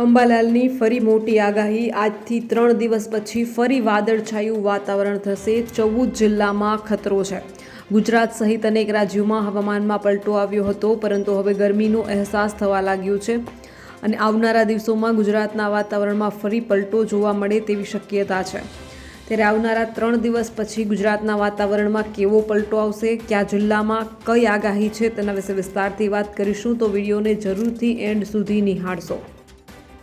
અંબાલાલની ફરી મોટી આગાહી. આજથી ત્રણ દિવસ પછી ફરી વાદળછાયું વાતાવરણ થશે. ચૌદ જિલ્લામાં ખતરો છે. ગુજરાત સહિત અનેક રાજ્યોમાં હવામાનમાં પલટો આવ્યો હતો, પરંતુ હવે ગરમીનો અહેસાસ થવા લાગ્યો છે. અને આવનારા દિવસોમાં ગુજરાતના વાતાવરણમાં ફરી પલટો જોવા મળે તેવી શક્યતા છે. ત્યારે આવનારા ત્રણ દિવસ પછી ગુજરાતના વાતાવરણમાં કેવો પલટો આવશે, કયા જિલ્લામાં કઈ આગાહી છે તેના વિશે વિસ્તારથી વાત કરીશું, તો વિડીયોને જરૂરથી એન્ડ સુધી નિહાળશો.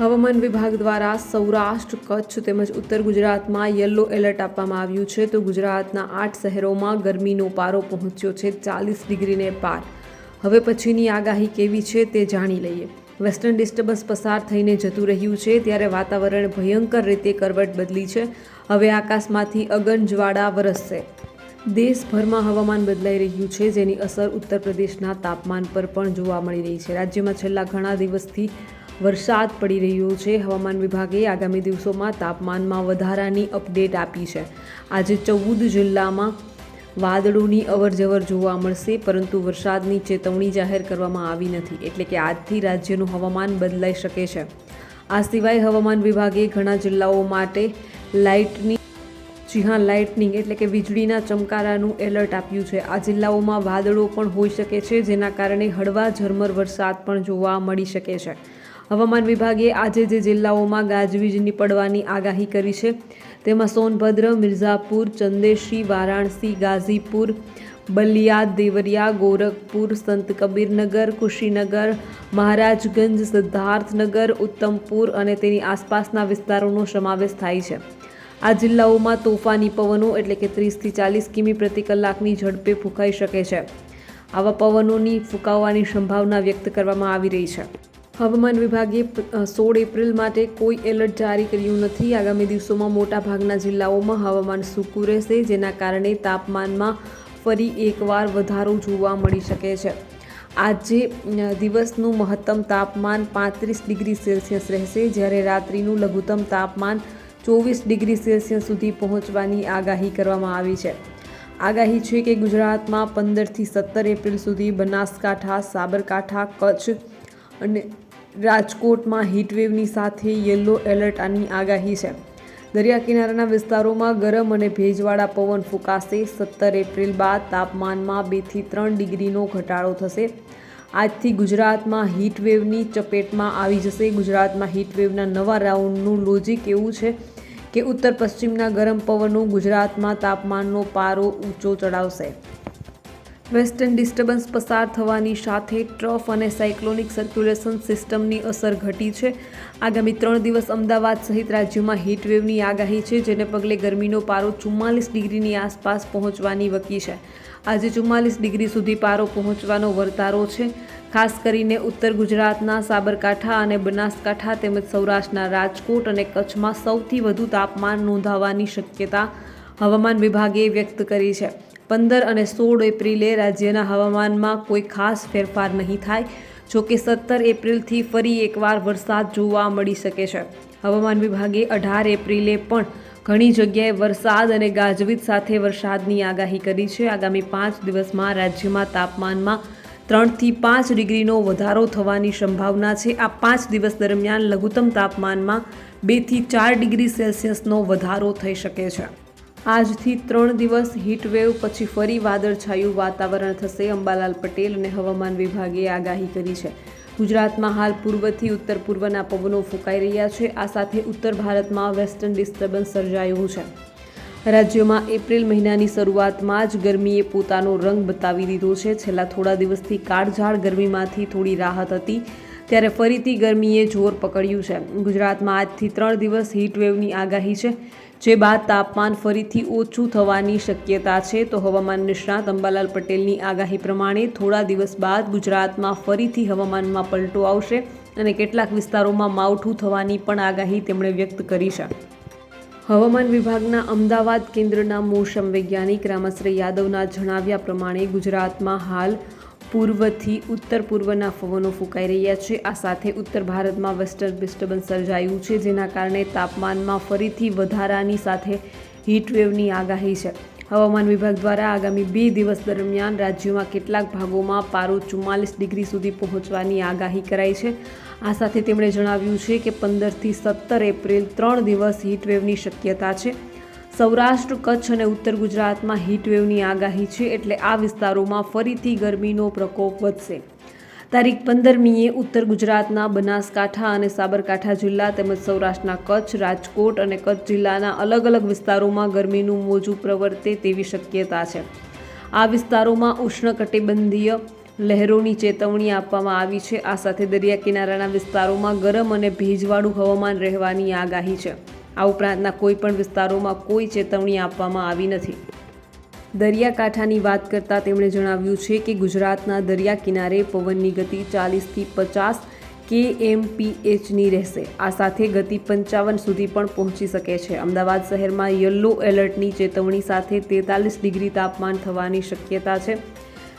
હવામાન વિભાગ દ્વારા સૌરાષ્ટ્ર, કચ્છ તેમજ ઉત્તર ગુજરાતમાં યલો એલર્ટ આપવામાં આવ્યું છે. તો ગુજરાતના આઠ શહેરોમાં ગરમીનો પારો પહોંચ્યો છે ચાલીસ ડિગ્રીને પાર. હવે પછીની આગાહી કેવી છે તે જાણી લઈએ. વેસ્ટર્ન ડિસ્ટર્બન્સ પસાર થઈને જતું રહ્યું છે ત્યારે વાતાવરણ ભયંકર રીતે કરવટ બદલી છે. હવે આકાશમાંથી અગનજવાળા વરસશે. દેશભરમાં હવામાન બદલાઈ રહ્યું છે જેની અસર ઉત્તર પ્રદેશના તાપમાન પર પણ જોવા મળી રહી છે. રાજ્યમાં છેલ્લા ઘણા દિવસથી વરસાદ પડી રહ્યો છે. હવામાન વિભાગે આગામી દિવસોમાં તાપમાનમાં વધારાની અપડેટ આપી છે. આજે ચૌદ જિલ્લામાં વાદળોની અવરજવર જોવા મળશે, પરંતુ વરસાદની ચેતવણી જાહેર કરવામાં આવી નથી, એટલે કે આજથી રાજ્યનું હવામાન બદલાઈ શકે છે. આ સિવાય હવામાન વિભાગે ઘણા જિલ્લાઓ માટે લાઇટની, જી હા, લાઇટનિંગ એટલે કે વીજળીના ચમકારાનું એલર્ટ આપ્યું છે. આ જિલ્લાઓમાં વાદળો પણ હોઈ શકે છે, જેના કારણે હળવા ઝરમર વરસાદ પણ જોવા મળી શકે છે. હવામાન વિભાગે આજે જે જિલ્લાઓમાં ગાજવીજની પડવાની આગાહી કરી છે, તેમાં સોનભદ્ર, મિર્ઝાપુર, ચંદેશી, વારાણસી, ગાઝીપુર બલિયા દેવરિયા, ગોરખપુર, સંત કબીરનગર, કુશીનગર, મહારાજગંજ, સિદ્ધાર્થનગર, ઉત્તમપુર અને તેની આસપાસના વિસ્તારોનો સમાવેશ થાય છે. આ જિલ્લાઓમાં તોફાની પવનો એટલે કે ત્રીસથી ચાલીસ કિમી પ્રતિ કલાકની ઝડપે ફૂંકાઈ શકે છે. આવા પવનોની ફૂંકાવાની સંભાવના વ્યક્ત કરવામાં આવી રહી છે. હવામાન વિભાગે સોળ એપ્રિલ માટે કોઈ એલર્ટ જારી કર્યું નથી. આગામી દિવસોમાં મોટાભાગના જિલ્લાઓમાં હવામાન સૂકું રહેશે, જેના કારણે તાપમાનમાં ફરી એકવાર વધારો જોવા મળી શકે છે. આજે દિવસનું મહત્તમ તાપમાન પાંત્રીસ ડિગ્રી સેલ્સિયસ રહેશે, જ્યારે રાત્રિનું લઘુત્તમ તાપમાન ચોવીસ ડિગ્રી સેલ્સિયસ સુધી પહોંચવાની આગાહી કરવામાં આવી છે. આગાહી છે કે ગુજરાતમાં પંદરથી સત્તર એપ્રિલ સુધી બનાસકાંઠા, સાબરકાંઠા, કચ્છ અને રાજકોટમાં હીટવેવની સાથે યલો એલર્ટ આની આગાહી છે. દરિયા કિનારાના વિસ્તારોમાં ગરમ અને ભેજવાળા પવન ફૂંકાશે. સત્તર એપ્રિલ બાદ તાપમાનમાં બેથી ત્રણ ડિગ્રીનો ઘટાડો થશે. આજથી ગુજરાતમાં હીટવેવની ચપેટમાં આવી જશે. ગુજરાતમાં હીટવેવના નવા રાઉન્ડનું લોજિક એવું છે કે ઉત્તર પશ્ચિમના ગરમ પવનો ગુજરાતમાં તાપમાનનો પારો ઊંચો ચડાવશે. વેસ્ટર્ન ડિસ્ટર્બન્સ પસાર થવાની સાથે ટ્રફ અને સાયક્લોનિક સર્ક્યુલેશન સિસ્ટમની અસર ઘટી છે. આગામી ત્રણ દિવસ અમદાવાદ સહિત રાજ્યમાં હીટવેવની આગાહી છે, જેને પગલે ગરમીનો પારો ચુમ્માલીસ ડિગ્રીની આસપાસ પહોંચવાની વકી છે. આજે ચુમ્માલીસ ડિગ્રી સુધી પારો પહોંચવાનો વર્તારો છે. ખાસ કરીને ઉત્તર ગુજરાતના સાબરકાંઠા અને બનાસકાંઠા તેમજ સૌરાષ્ટ્રના રાજકોટ અને કચ્છમાં સૌથી વધુ તાપમાન નોંધાવાની શક્યતા હવામાન વિભાગે વ્યક્ત કરી છે. પંદર અને સોળ એપ્રિલે રાજ્યના હવામાનમાં કોઈ ખાસ ફેરફાર નહીં થાય જોકે સત્તર એપ્રિલથી ફરી એકવાર વરસાદ જોવા મળી શકે છે. હવામાન વિભાગે અઢાર એપ્રિલે પણ ઘણી જગ્યાએ વરસાદ અને ગાજવીજ સાથે વરસાદની આગાહી કરી છે. આગામી પાંચ દિવસમાં રાજ્યમાં તાપમાનમાં ત્રણથી પાંચ ડિગ્રીનો વધારો થવાની સંભાવના છે. આ પાંચ દિવસ દરમિયાન લઘુત્તમ તાપમાનમાં બેથી ચાર ડિગ્રી સેલ્સિયસનો વધારો થઈ શકે છે. આજથી ત્રણ દિવસ હીટવેવ પછી ફરી વાદળછાયું વાતાવરણ થશે. અંબાલાલ પટેલ અને હવામાન વિભાગે આગાહી કરી છે. ગુજરાતમાં હાલ પૂર્વથી ઉત્તર પૂર્વના પવનો ફૂંકાઈ રહ્યા છે. આ સાથે ઉત્તર ભારતમાં વેસ્ટર્ન ડિસ્ટર્બન્સ સર્જાયું છે. રાજ્યમાં એપ્રિલ મહિનાની શરૂઆતમાં જ ગરમીએ પોતાનો રંગ બતાવી દીધો છે. છેલ્લા થોડા દિવસથી કાળઝાળ ગરમીમાંથી થોડી રાહત હતી. ત્યારે ફરીથી ગરમીએ જોર પકડ્યું છે. ગુજરાતમાં આજથી ત્રણ દિવસ હીટવેવની આગાહી છે. જે બાદ તાપમાન ફરીથી ઓછું થવાની શક્યતા છે. તો હવામાન નિષ્ણાત અંબાલાલ પટેલની આગાહી પ્રમાણે થોડા દિવસ બાદ ગુજરાતમાં ફરીથી હવામાનમાં પલટો આવશે અને કેટલાક વિસ્તારોમાં માવઠું થવાની પણ આગાહી તેમણે વ્યક્ત કરી છે. હવામાન વિભાગના અમદાવાદ કેન્દ્રના મોસમ વૈજ્ઞાનિક રામાશ્રય યાદવના જણાવ્યા પ્રમાણે ગુજરાતમાં હાલ પૂર્વથી ઉત્તર પૂર્વના પવનો ફૂંકાઈ રહ્યા છે. આ સાથે ઉત્તર ભારતમાં વેસ્ટર્ન ડિસ્ટર્બન્સ સર્જાયું છે, જેના કારણે તાપમાનમાં ફરીથી વધારાની સાથે હીટવેવની આગાહી છે. હવામાન વિભાગ દ્વારા આગામી બે દિવસ દરમિયાન રાજ્યમાં કેટલાક ભાગોમાં પારો ચુમ્માલીસ ડિગ્રી સુધી પહોંચવાની આગાહી કરાઈ છે. આ સાથે તેમણે જણાવ્યું છે કે પંદરથી સત્તર એપ્રિલ ત્રણ દિવસ હીટવેવની શક્યતા છે. સૌરાષ્ટ્ર, કચ્છ અને ઉત્તર ગુજરાતમાં હીટવેવની આગાહી છે એટલે આ વિસ્તારોમાં ફરીથી ગરમીનો પ્રકોપ વધશે. તારીખ પંદરમીએ ઉત્તર ગુજરાતના બનાસકાંઠા અને સાબરકાંઠા જિલ્લા તેમજ સૌરાષ્ટ્રના કચ્છ, રાજકોટ અને કચ્છ જિલ્લાના અલગ અલગ વિસ્તારોમાં ગરમીનું મોજું પ્રવર્તે તેવી શક્યતા છે. આ વિસ્તારોમાં ઉષ્ણકટિબંધીય લહેરોની ચેતવણી આપવામાં આવી છે. આ સાથે દરિયા કિનારાના વિસ્તારોમાં ગરમ અને ભેજવાળું હવામાન રહેવાની આગાહી છે. આ ઉપરાંતના કોઈ પણ વિસ્તારોમાં કોઈ ચેતવણી આપવામાં આવી નથી. દરિયાકાંઠાની વાત કરતાં તેમણે જણાવ્યું છે કે ગુજરાતના દરિયા કિનારે પવનની ગતિ ચાલીસથી પચાસ કે એમ પી એચની રહેશે. આ સાથે ગતિ પંચાવન સુધી પણ પહોંચી શકે છે. અમદાવાદ શહેરમાં યલો એલર્ટની ચેતવણી સાથે તેતાલીસ ડિગ્રી તાપમાન થવાની શક્યતા છે.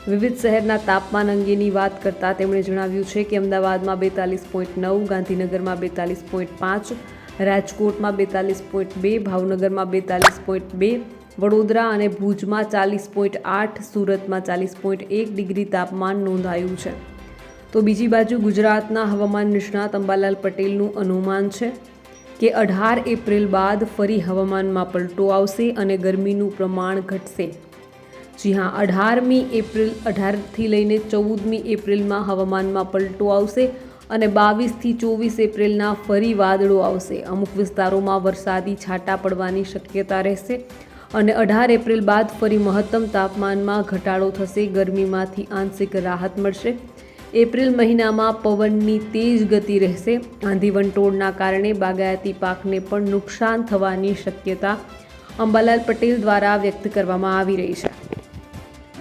વિવિધ શહેરના તાપમાન અંગેની વાત કરતાં તેમણે જણાવ્યું છે કે અમદાવાદમાં બેતાલીસ પોઈન્ટ નવ, ગાંધીનગરમાં બેતાલીસ પોઈન્ટ પાંચ રાજકોટમાં બેતાલીસ પોઈન્ટ બે, ભાવનગરમાં બેતાલીસ પોઈન્ટ બે, વડોદરા અને ભુજમાં ચાલીસ પોઈન્ટ આઠ, સુરતમાં ચાલીસ પોઈન્ટ એક ડિગ્રી તાપમાન નોંધાયું છે. તો બીજી બાજુ ગુજરાતના હવામાન નિષ્ણાત અંબાલાલ પટેલનું અનુમાન છે કે અઢાર એપ્રિલ બાદ ફરી હવામાનમાં પલટો આવશે અને ગરમીનું પ્રમાણ ઘટશે. જી હા, અઢારમી એપ્રિલ, અઢારથી લઈને ચૌદમી એપ્રિલમાં હવામાનમાં પલટો આવશે અને બાવીસથી ચોવીસ એપ્રિલના ફરી વાદળો આવશે. અમુક વિસ્તારોમાં વરસાદી છાંટા પડવાની શક્યતા રહેશે અને અઢાર એપ્રિલ બાદ ફરી મહત્તમ તાપમાનમાં ઘટાડો થશે. ગરમીમાંથી આંશિક રાહત મળશે. એપ્રિલ મહિનામાં પવનની તેજ ગતિ રહેશે. આંધી વંટોળના કારણે બાગાયતી પાકને પણ નુકસાન થવાની શક્યતા અંબાલાલ પટેલ દ્વારા વ્યક્ત કરવામાં આવી રહી છે.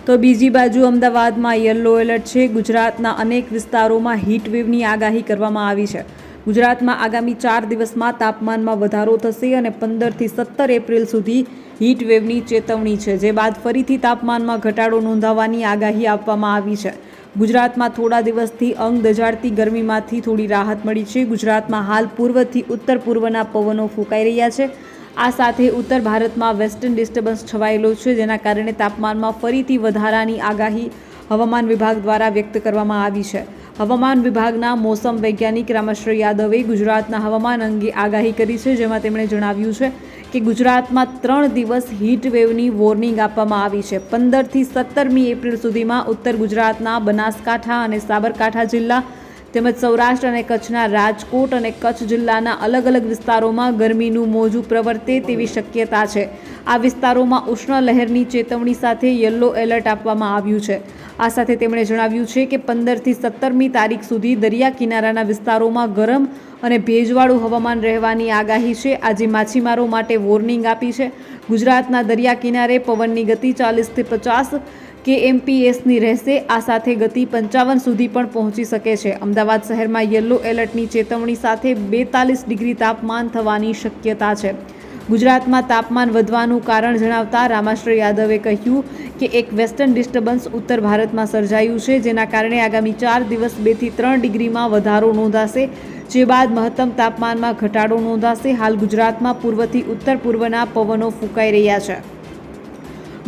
તો બીજી બાજુ અમદાવાદમાં યલો એલર્ટ છે. ગુજરાતના અનેક વિસ્તારોમાં હીટવેવની આગાહી કરવામાં આવી છે. ગુજરાતમાં આગામી ચાર દિવસમાં તાપમાનમાં વધારો થશે અને પંદરથી સત્તર એપ્રિલ સુધી હીટ વેવની ચેતવણી છે, જે બાદ ફરીથી તાપમાનમાં ઘટાડો નોંધાવવાની આગાહી આપવામાં આવી છે. ગુજરાતમાં થોડા દિવસથી અંગ દજાડતી ગરમીમાંથી થોડી રાહત મળી છે. ગુજરાતમાં હાલ પૂર્વથી ઉત્તર પૂર્વના પવનો ફૂંકાઈ રહ્યા છે. આ સાથે ઉત્તર ભારતમાં વેસ્ટર્ન ડિસ્ટર્બન્સ છવાયેલો છે. જેના કારણે તાપમાનમાં ફરીથી વધારાની આગાહી હવામાન વિભાગ દ્વારા વ્યક્ત કરવામાં આવી છે. હવામાન વિભાગના મોસમ વૈજ્ઞાનિક રામેશ્વર યાદવે ગુજરાતના હવામાન અંગે આગાહી કરી છે, જેમાં તેમણે જણાવ્યું છે કે ગુજરાતમાં ત્રણ દિવસ હીટ વેવની વોર્નિંગ આપવામાં આવી છે. પંદરથી સત્તરમી એપ્રિલ સુધીમાં ઉત્તર ગુજરાતના બનાસકાંઠા અને સાબરકાંઠા જિલ્લા તેમજ સૌરાષ્ટ્ર અને કચ્છના રાજકોટ અને કચ્છ જિલ્લાના અલગ અલગ વિસ્તારોમાં ગરમીનું મોજું પ્રવર્તે તેવી શક્યતા છે. આ વિસ્તારોમાં ઉષ્ણ લહેરની ચેતવણી સાથે યલો એલર્ટ આપવામાં આવ્યું છે. આ સાથે તેમણે જણાવ્યું છે કે પંદરથી સત્તરમી તારીખ સુધી દરિયા કિનારાના વિસ્તારોમાં ગરમ અને ભેજવાળું હવામાન રહેવાની આગાહી છે. આજે માછીમારો માટે વોર્નિંગ આપી છે. ગુજરાતના દરિયા કિનારે પવનની ગતિ ચાલીસથી પચાસ કે એમપીએસની રહેશે. આ સાથે ગતિ પંચાવન સુધી પણ પહોંચી શકે છે. અમદાવાદ શહેરમાં યલો એલર્ટની ચેતવણી સાથે બેતાલીસ ડિગ્રી તાપમાન થવાની શક્યતા છે. ગુજરાતમાં તાપમાન વધવાનું કારણ જણાવતા રામાશ્ર યાદવે કહ્યું કે એક વેસ્ટર્ન ડિસ્ટર્બન્સ ઉત્તર ભારતમાં સર્જાયું છે, જેના કારણે આગામી ચાર દિવસ બેથી ત્રણ ડિગ્રીમાં વધારો નોંધાશે, જે બાદ મહત્તમ તાપમાનમાં ઘટાડો નોંધાશે. હાલ ગુજરાતમાં પૂર્વથી ઉત્તર પૂર્વના પવનો ફૂંકાઈ રહ્યા છે.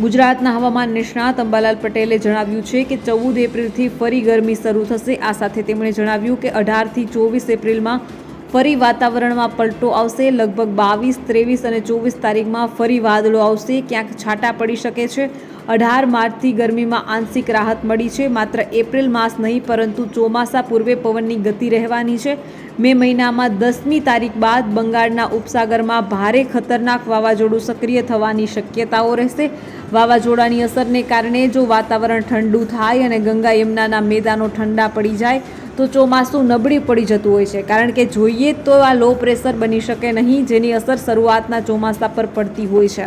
ગુજરાતના હવામાન નિષ્ણાત અંબાલાલ પટેલે જણાવ્યું છે કે ચૌદ એપ્રિલથી ફરી ગરમી શરૂ થશે. આ સાથે તેમણે જણાવ્યું કે અઢારથી ચોવીસ એપ્રિલમાં ફરી વાતાવરણમાં પલટો આવશે. લગભગ બાવીસ, ત્રેવીસ અને ચોવીસ તારીખમાં ફરી વાદળો આવશે. ક્યાંક છાંટા પડી શકે છે. અઢાર માર્ચથી ગરમીમાં આંશિક રાહત મળી છે. માત્ર એપ્રિલ માસ નહીં, પરંતુ ચોમાસા પૂર્વે પવનની ગતિ રહેવાની છે. મે મહિનામાં દસમી તારીખ બાદ બંગાળના ઉપસાગરમાં ભારે ખતરનાક વાવાઝોડું સક્રિય થવાની શક્યતાઓ રહેશે. વાવાઝોડાની અસરને કારણે જો વાતાવરણ ઠંડુ થાય અને ગંગા યમુનાના મેદાનો ઠંડા પડી જાય, તો ચોમાસું નબળી પડી જતું હોય છે. કારણ કે જોઈએ તો આ લો પ્રેશર બની શકે નહીં, જેની અસર શરૂઆતના ચોમાસા પર પડતી હોય છે.